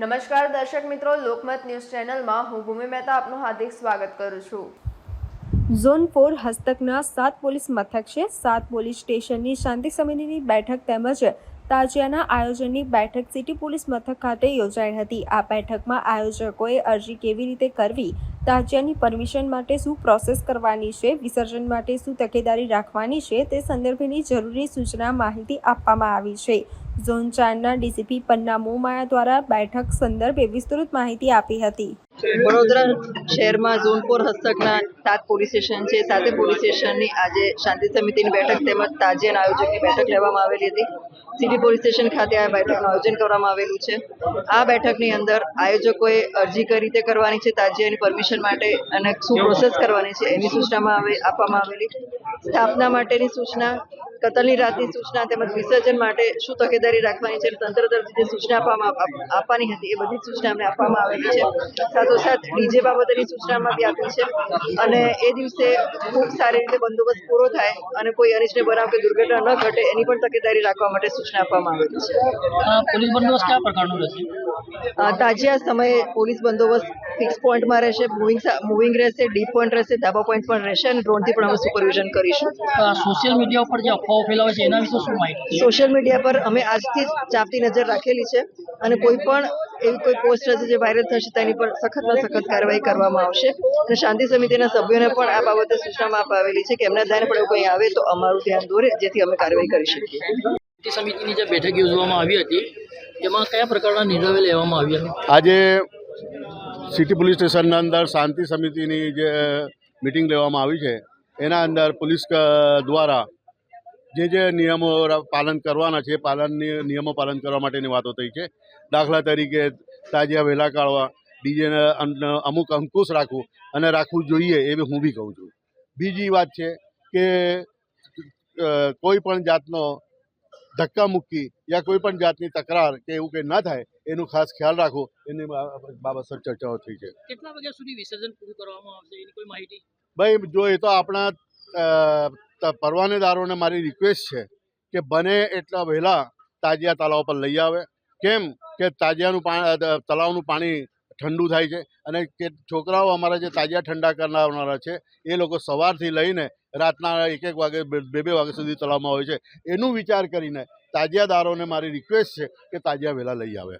નમસ્કાર દર્શક મિત્રો, લોકમત ન્યૂઝ ચેનલમાં હું ભૂમિ મહેતા આપનું હાર્દિક સ્વાગત કરું છું. ઝોન ફોર હસ્તકના સાત પોલીસ મથક છે. સાત પોલીસ સ્ટેશનની શાંતિ સમિતિની બેઠક તેમજ તાજિયાના આયોજનની બેઠક સિટી પોલીસ મથક ખાતે યોજાઈ હતી. આ બેઠકમાં આયોજકોએ અરજી કેવી રીતે કરવી, તાજિયાની પરમિશન માટે શું પ્રોસેસ કરવાની છે, વિસર્જન માટે શું તકેદારી રાખવાની છે, તે સંદર્ભેની જરૂરી સૂચના માહિતી આપવામાં આવી છે. ઝોન ચારના ડીસીપી પન્ના મોમાયા દ્વારા બેઠક સંદર્ભે વિસ્તૃત માહિતી આપી હતી. વડોદરા શહેરમાં ઝોનપુર હસ્તકના સાત પોલીસ સ્ટેશન છે. સાતે પોલીસ સ્ટેશનની આજે શાંતિ સમિતિની બેઠક તેમજ તાજિયાના આયોજકની બેઠક લેવામાં આવેલી હતી. સિટી પોલીસ સ્ટેશન ખાતે આ બેઠકનું આયોજન કરવામાં આવેલું છે. આ બેઠકની અંદર આયોજકોએ અરજી કઈ રીતે કરવાની છે, તાજિયાની પરમિશન માટે અને શું પ્રોસેસ કરવાની છે એની સૂચનામાં આપવામાં આવેલી. સ્થાપના માટેની સૂચના, કતલની રાતની સૂચના તેમજ વિસર્જન માટે શું તકેદારી રાખવાની છે, તંત્ર તરફથી જે સૂચના આપવામાં આપવાની હતી એ બધી સૂચના અમને આપવામાં આવેલી છે. સાથોસાથ ડીજે બાબતેની સૂચનામાં બી આપી છે. અને એ દિવસે ખૂબ સારી રીતે બંદોબસ્ત પૂરો થાય અને કોઈ અનિચ્છનીય બનાવ કે દુર્ઘટના ન ઘટે એની પણ તકેદારી રાખવા માટે સૂચના આપવામાં આવેલી છે. પોલીસ બંદોબસ્ત કયા પ્રકારનો રહેશે? તાજિયા સમયે પોલીસ બંદોબસ્ત ફિક્સ પોઈન્ટમાં રહેશે મૂવિંગ મૂવિંગ રહેશે ડીપ પોઈન્ટ રહેશે ધાબા પોઈન્ટ પણ રહેશે અને ડ્રોનથી પણ અમે સુપરવિઝન કરીશું. સોશિયલ મીડિયા ઉપર જે અફવાઓ ફેલાવે છે એના વિશે શું માહિતી? સોશિયલ મીડિયા પર અમે આજથી જ ચાપતી નજર રાખેલી છે અને કોઈ પણ એવી કોઈ પોસ્ટ હશે જે વાયરલ થશે તેની પર સખતમાં સખત કાર્યવાહી કરવામાં આવશે. અને શાંતિ સમિતિના સભ્યોને પણ આ બાબતે સૂચનામાં અપાવેલી છે કે એમના ધ્યાન પણ એવું કંઈ આવે તો અમારું ધ્યાન દોરે જેથી અમે કાર્યવાહી કરી શકીએ. શાંતિ સમિતિની જે બેઠક યોજવામાં આવી હતી એમાં કયા પ્રકારના નિર્ણયો લેવામાં આવ્યા? આજે સિટી પોલીસ સ્ટેશનના અંદર શાંતિ સમિતિની જે મિટિંગ લેવામાં આવી છે એના અંદર પોલીસ દ્વારા જે જે નિયમો પાલન કરવાના છે પાલનની નિયમો પાલન કરવા માટેની વાતો થઈ છે. દાખલા તરીકે તાજિયા વહેલા કાઢવા ડીજેને અમુક અંકુશ રાખવું અને રાખવું જોઈએ એવી હું બી કહું છું. બીજી વાત છે કે કોઈ પણ જાતનો ધક્કા મૂકી યા કોઈ પણ જાતની તકરાર કે એવું કંઈ ના થાય એનું ખાસ ખ્યાલ રાખવો એની બાબત સર ચર્ચાઓ થઈ છે. કેટલા વાગ્યા સુધી વિસર્જન પૂરું કરવામાં આવશે એની કોઈ માહિતી? ભાઈ જો એ તો આપણા પરવાનેદારોને મારી રિક્વેસ્ટ છે કે બને એટલા વહેલા તાજિયા તળાવ પર લઈ આવે. કેમ કે તાજિયાનું પાણી તળાવનું પાણી ઠંડુ થાય છે અને કે છોકરાઓ અમારા જે તાજિયા ઠંડા કરનારા છે, એ લોકો સવારથી લઈને રાતના એક એક વાગે, બે બે વાગ્યા સુધી તળાવમાં હોય છે. એનું વિચાર કરીને તાજિયાદારોને મારી રિક્વેસ્ટ છે કે તાજિયા વહેલા લઈ આવે.